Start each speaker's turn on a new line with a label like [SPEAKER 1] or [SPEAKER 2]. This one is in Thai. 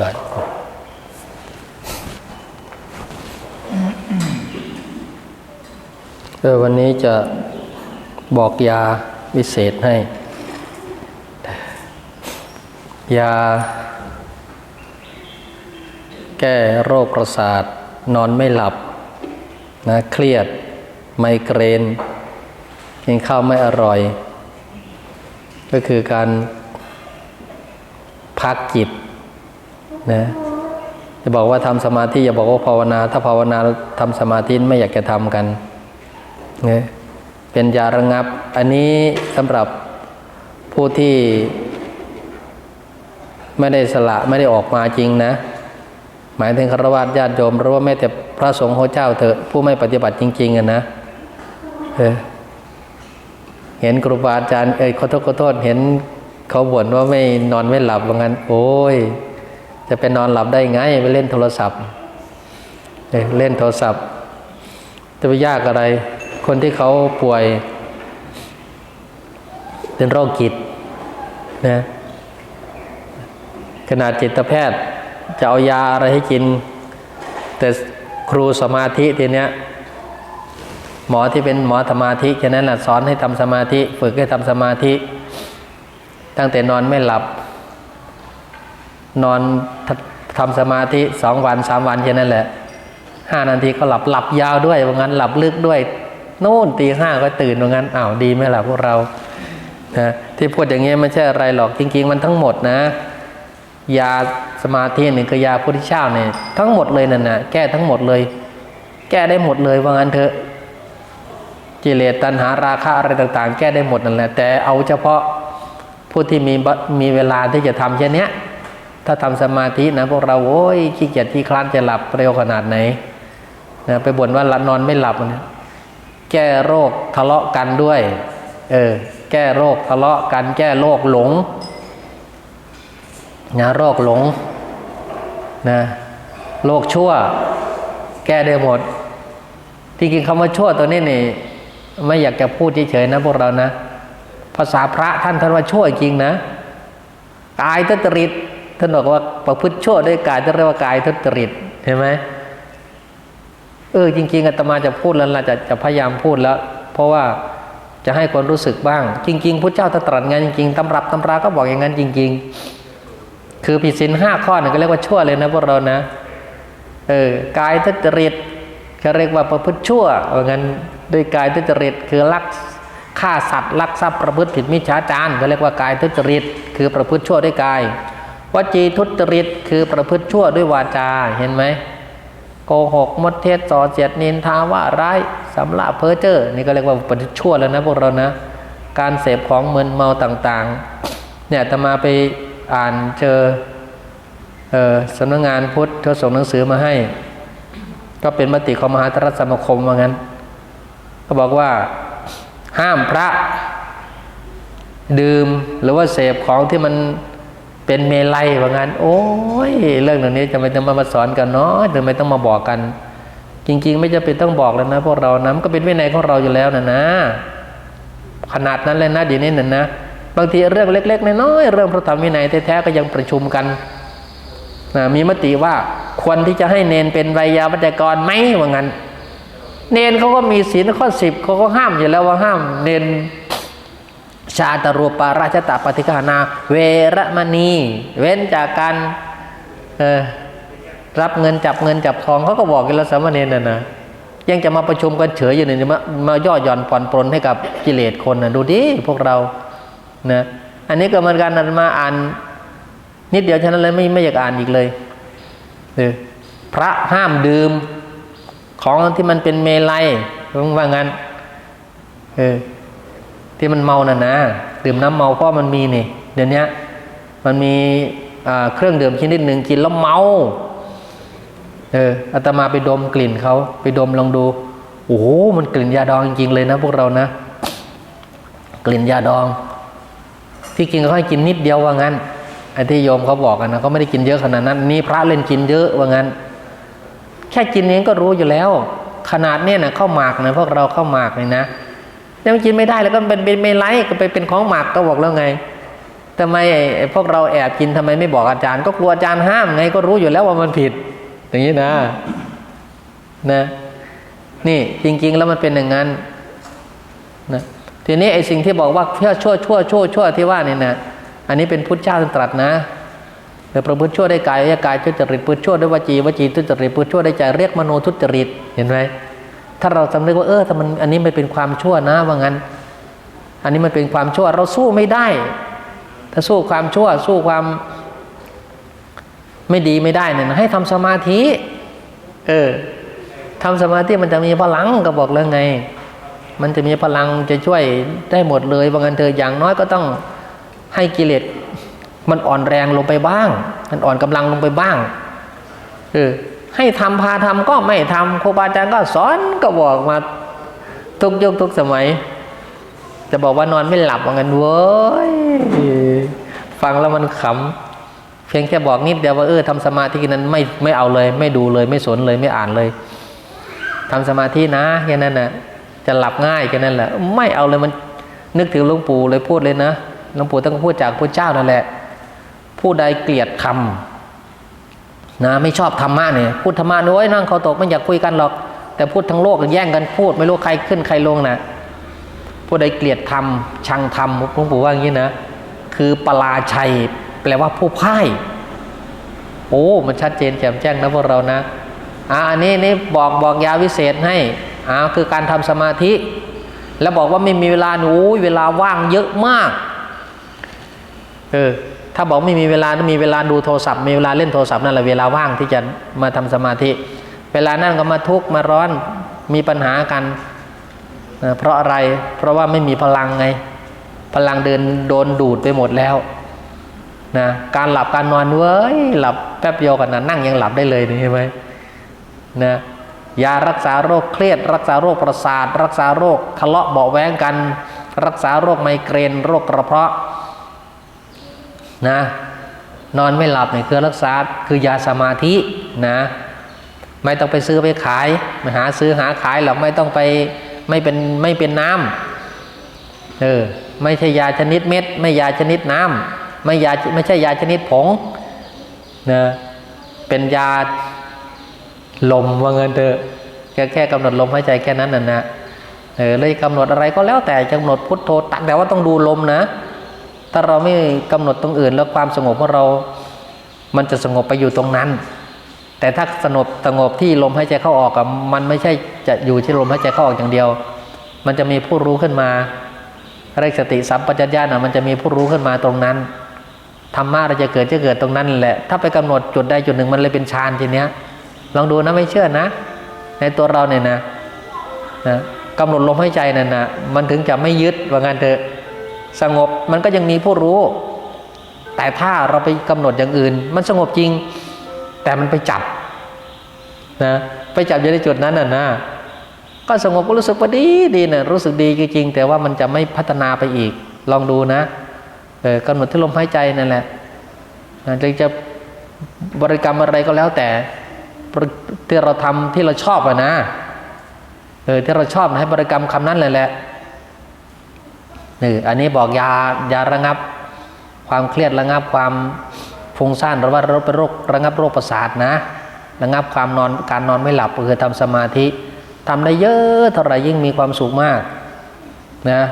[SPEAKER 1] กาส เออวันนี้จะบอกยาวิเศษให้ ยา แก้โรคประสาท นอนไม่หลับนะเครียด ไมเกรน กินข้าวไม่อร่อย ก็คือการพักจิต นะจะบอกว่าทำสมาธิอย่าบอกว่าภาวนา ถ้าภาวนาแล้วทำสมาธิไม่อยากจะทำกันเนี่ยเป็นยาระงับ อันนี้สำหรับผู้ที่ ไม่ได้สละไม่ได้ออกมาจริงนะ หมายถึงคารวะญาติโยมหรือว่าแม้แต่พระสงฆ์ของเจ้าเถอะผู้ไม่ปฏิบัติจริง ๆอะนะเออเห็นครูบาอาจารย์เอ้ยขอโทษขอโทษเห็นเขาบ่นว่าไม่นอนไม่หลับว่างั้น โอ้ย จะไปนอนหลับได้ไงไปเล่นโทรศัพท์เอ้ยเล่นโทรศัพท์ จะไปยากอะไร คนที่เขาป่วย เป็นโรคจิตนะขนาดจิตแพทย์จะเอายาอะไรให้กิน แต่ครูสมาธิทีเนี้ยหมอที่เป็นหมอสมาธิแค่นั้นแหละสอนให้ทำสมาธิ ฝึกให้ทำสมาธิ ตั้งแต่นอนไม่หลับ นอนทำสมาธิสองวันสามวันแค่นั้นแหละห้านาทีก็หลับหลับยาวด้วยว่างั้นหลับลึกด้วยโน่นตีห้าก็ตื่นว่างั้นอ้าวดีไหมล่ะพวกเรานะที่พูดอย่างเงี้ยไม่ใช่อะไรหรอกจริง ๆ มันทั้งหมดนะ ยาสมาธินี่คือยาพุทธเจ้าเนี่ยทั้งหมดเลยนั่นนะแก้ทั้งหมดเลย แก้ได้หมดเลยว่างั้นเถอะกิเลสตัณหาราคะอะไรต่าง ๆ แก้ได้หมดนั่นแหละแต่เอาเฉพาะผู้ที่มีมีเวลาที่จะทำเช่นเนี้ย ถ้าทำสมาธินะพวกเราโอ้ยขี้เกียจที่คลานจะหลับเร็วขนาดไหนนะไปบ่นว่าหลับนอนไม่หลับนะแก้โรคทะเลาะกันด้วยเออแก้โรคทะเลาะกันแก้โรคหลงนะโรคหลงนะโรคชั่ว แก้ได้หมด ที่จริงคำว่าชั่วตัวนี้นี่ไม่อยากจะพูดเฉยๆนะพวกเรานะ ภาษาพระท่านท่านว่าชั่วจริงนะกายทุจริต ท่านบอกว่าประพฤติชั่วด้วยกายจะเรียกว่ากายทุจริตเห็นไหมเออจริงๆอาตมาจะพูดแล้วล่ะจะจะพยายามพูดแล้ว เพราะว่าจะให้คนรู้สึกบ้าง จริง ๆพระเจ้าตรัสงานจริงๆตำรับตำราก็บอกอย่างนั้นจริง ๆ คือผิดศีลห้าข้อนี่ก็เรียกว่าชั่วเลยนะพวกเรานะเออกายทุจริตเขาเรียกว่าประพฤติชั่วว่างั้นด้วยกายทุจริตคือลักฆ่าสัตว์ลักทรัพย์ประพฤติผิดมิจฉาจารเขาเรียกว่ากายทุจริต คือประพฤติชั่วด้วยกาย วจีทุจริตคือประพฤติชั่วด้วยวาจาเห็นไหมโกหกมดเทศส่อเสียดนินทาว่าร้ายสำละเพ้อเจ้อนี่ก็เรียกว่าประพฤติชั่วแล้วนะพวกเรานะ การเสพของมึนเมาต่างๆ เนี่ยจะมาไปอ่านเจอเออสำนักงานพุทธเขาส่งหนังสือมาให้ ก็เป็นมติของมหาธรสมาคมว่างั้น ก็บอกว่าห้ามพระ ดื่มหรือว่าเสพของที่มัน เป็นเมลัยว่างั้น โอ้ยเรื่องเหล่านี้จะไม่ต้องมาสอนกันเนาะทำไมต้องมาบอกกัน จริง ๆ ไม่จะเป็นต้องบอกแล้วนะพวกเรานะมันก็เป็นวินัยของเราอยู่แล้วนะนะ ขนาดนั้นเลยนะเดี๋ยวนี้นะนะบางทีเรื่องเล็ก ๆน้อยๆเรื่องพระธรรมวินัยแท้ๆก็ยังประชุมกันนะมีมติว่าควรที่จะให้เนนเป็นไวยาวัจกรไหมว่างั้น เนนเขาก็มีศีลข้อสิบเขาก็ห้ามอยู่แล้วว่าห้าม เนน ชาตรูปาราชตาปฏิฆานา เวรมณี เว้นจากการรับเงินจับเงินจับทองเขาก็บอกกันแล้วสามเณรน่ะนะยังจะมาประชุมกันเฉยอยู่เนี่ยมามาย่อหย่อนผ่อนปรนให้กับกิเลสคนนะดูดิพวกเรานะอันนี้ก็เหมือนกันมาอ่าน นิดเดียวฉะนั้นเลยไม่ไม่อยากอ่านอีกเลยเออพระห้ามดื่มของที่มันเป็นเมลัยว่างั้นเออ ที่มันเมาน่ะนะดื่มน้ำเมาเพราะมันมีนี่เดี๋ยวนี้มันมีเครื่องดื่มชนิดหนึ่งกินแล้วเมาเอออาตมาไปดมกลิ่นเขาไปดมลองดูโอ้โหมันกลิ่นยาดองจริงๆเลยนะพวกเรานะ กลิ่นยาดอง ที่กินเขาให้กินนิดเดียวว่างั้นไอ้ที่โยมเขาบอกกันนะเขาไม่ได้กินเยอะขนาดนั้น นี่พระเล่นกินเยอะว่างั้น แค่กินเองก็รู้อยู่แล้ว ขนาดเนี้ยนะเข้าหมากนะพวกเราเข้าหมากเลยนะ ยังกินไม่ได้แล้วก็เป็นเป็นไม่ไลก็ไปเป็นของหมากก็บอกแล้วไงทำไมพวกเราแอบกินทำไมไม่บอกอาจารย์ ก็กลัวอาจารย์ห้ามไงก็รู้อยู่แล้วว่ามันผิด อย่างนี้นะนะนี่จริง ๆ แล้วมันเป็นอย่างนั้นนะทีนี้ไอ้สิ่งที่บอกว่าเพื่อชั่วชั่วชั่วชั่วที่ว่านี่นะอันนี้เป็นพุทธเจ้าตรัสนะแต่ประพฤติชั่วได้กายวากายทุจริตประพฤติชั่วด้วยวจีวจีทุจริตประพฤติชั่วได้ใจเรียกมโนทุจริตเห็นไหม ถ้าเราสำนึกว่าเออถ้ามันอันนี้มันเป็นความชั่วนะว่างั้น อันนี้มันเป็นความชั่วเราสู้ไม่ได้ ถ้าสู้ความชั่ว สู้ความไม่ดีไม่ได้เนี่ยให้ทำสมาธิ เออทำสมาธิมันจะมีพลังก็บอกแล้วไง มันจะมีพลังจะช่วยได้หมดเลยว่างั้นเธออย่างน้อยก็ต้องให้กิเลสมันอ่อนแรงลงไปบ้าง มันอ่อนกำลังลงไปบ้าง เออ ให้ทำพาทำก็ไม่ทำครูบาอาจารย์ก็สอนก็บอกมาทุกยุคทุกสมัย จะบอกว่านอนไม่หลับว่างั้นเว้ยฟังแล้วมันขำเพียงแค่บอกนิดเดียวว่าเออทำสมาธินั้นไม่ไม่เอาเลย ไม่ดูเลยไม่สนเลยไม่อ่านเลยทำสมาธินะแค่นั้นนะจะหลับง่ายแค่นั้นแหละไม่เอาเลยมันนึกถึงหลวงปู่เลยพูดเลยนะหลวงปู่ต้องพูดจากพระเจ้านั่นแหละ ผู้ใดเกลียดคำ นะไม่ชอบธรรมะเนี่ยพูดธรรมะน้อยนั่งเขาตกไม่อยากคุยกันหรอก แต่พูดทั้งโลกแย่งกันพูด ไม่รู้ใครขึ้นใครลงนะผู้ใดเกลียดธรรมชังธรรมหลวงปู่ว่าอย่างนี้นะคือปลาชัยแปลว่าผู้พ่ายโอ้มันชัดเจนแจ่มแจ้งนะพวกเรานะอ่าอันนี้นี่บอกบอกยาวิเศษให้อ่าคือการทำสมาธิ แล้วบอกว่าไม่มีเวลาหนูเวลาว่างเยอะมากเออ ถ้าบอกไม่มีเวลามีเวลาดูโทรศัพท์ มีเวลาเล่นโทรศัพท์นั่นแหละเวลาว่างที่จะมาทำสมาธิ เวลานั่นก็มาทุกข์มาร้อนมีปัญหากันนะเพราะอะไรเพราะว่าไม่มีพลังไง พลังเดินโดนดูดไปหมดแล้วนะการหลับการนอนเว้ยหลับแป๊บเดียวกันนะนั่งยังหลับได้เลยนี่เห็นไหมนะยารักษาโรคเครียด รักษาโรคประสาท รักษาโรคทะเลาะเบาแวงกัน รักษาโรคไมเกรน โรคกระเพาะ นะนอนไม่หลับเนี่ยคือรักษาคือยาสมาธินะไม่ต้องไปซื้อไปขายมาหาซื้อหาขายหรอกไม่ต้องไปไม่เป็นไม่เป็นน้ำเออไม่ใช่ยาชนิดเม็ด ไม่ยาชนิดน้ำไม่ยาไม่ใช่ยาชนิดผงนะเป็นยาลมว่าเงินเถอะแค่แค่กำหนดลมหายใจแค่นั้นน่ะนะเออเลยกำหนดอะไรก็แล้วแต่กำหนดพุทโธตักแต่ว่าต้องดูลมนะ ถ้าเราไม่กำหนดตรงอื่น แล้วความสงบของเรา มันจะสงบไปอยู่ตรงนั้น แต่ถ้าสงบสงบที่ลมหายใจเข้าออกมันไม่ใช่จะอยู่ที่ลมหายใจเข้าออกอย่างเดียว มันจะมีผู้รู้ขึ้นมาเรียกสติสัมปชัญญะนะมันจะมีผู้รู้ขึ้นมาตรงนั้นธรรมะเราจะเกิดจะเกิดตรงนั้นแหละ ถ้าไปกำหนดจุดใดจุดหนึ่งมันเลยเป็นฌานทีเนี้ย ลองดูนะไม่เชื่อนะ ในตัวเราเนี่ยนะนะกำหนดลมหายใจนั่นนะมันถึงจะไม่ยึดว่างั้นเถอะ สงบมันก็ยังมีผู้รู้ แต่ถ้าเราไปกำหนดอย่างอื่น มันสงบจริง แต่มันไปจับนะไปจับอยู่ในจุดนั้นน่ะนะก็สงบก็รู้สึกว่าดีดีนะรู้สึกดีจริงแต่ว่ามันจะไม่พัฒนาไปอีก ลองดูนะเออกำหนดที่ลมหายใจนั่นแหละนะจะจะบริกรรมอะไรก็แล้วแต่ที่เราทำที่เราชอบอะนะเออที่เราชอบให้บริกรรมคำนั้นเลยแหละ นี่อันนี้บอกยายาระงับ ความเครียดระงับความฟุ้งซ่านหรือว่าเราเป็นโรคระงับโรคประสาทนะระงับความนอนการนอนไม่หลับคือทำสมาธิทำได้เยอะเท่าไหร่ยิ่งมีความสุขมากนะ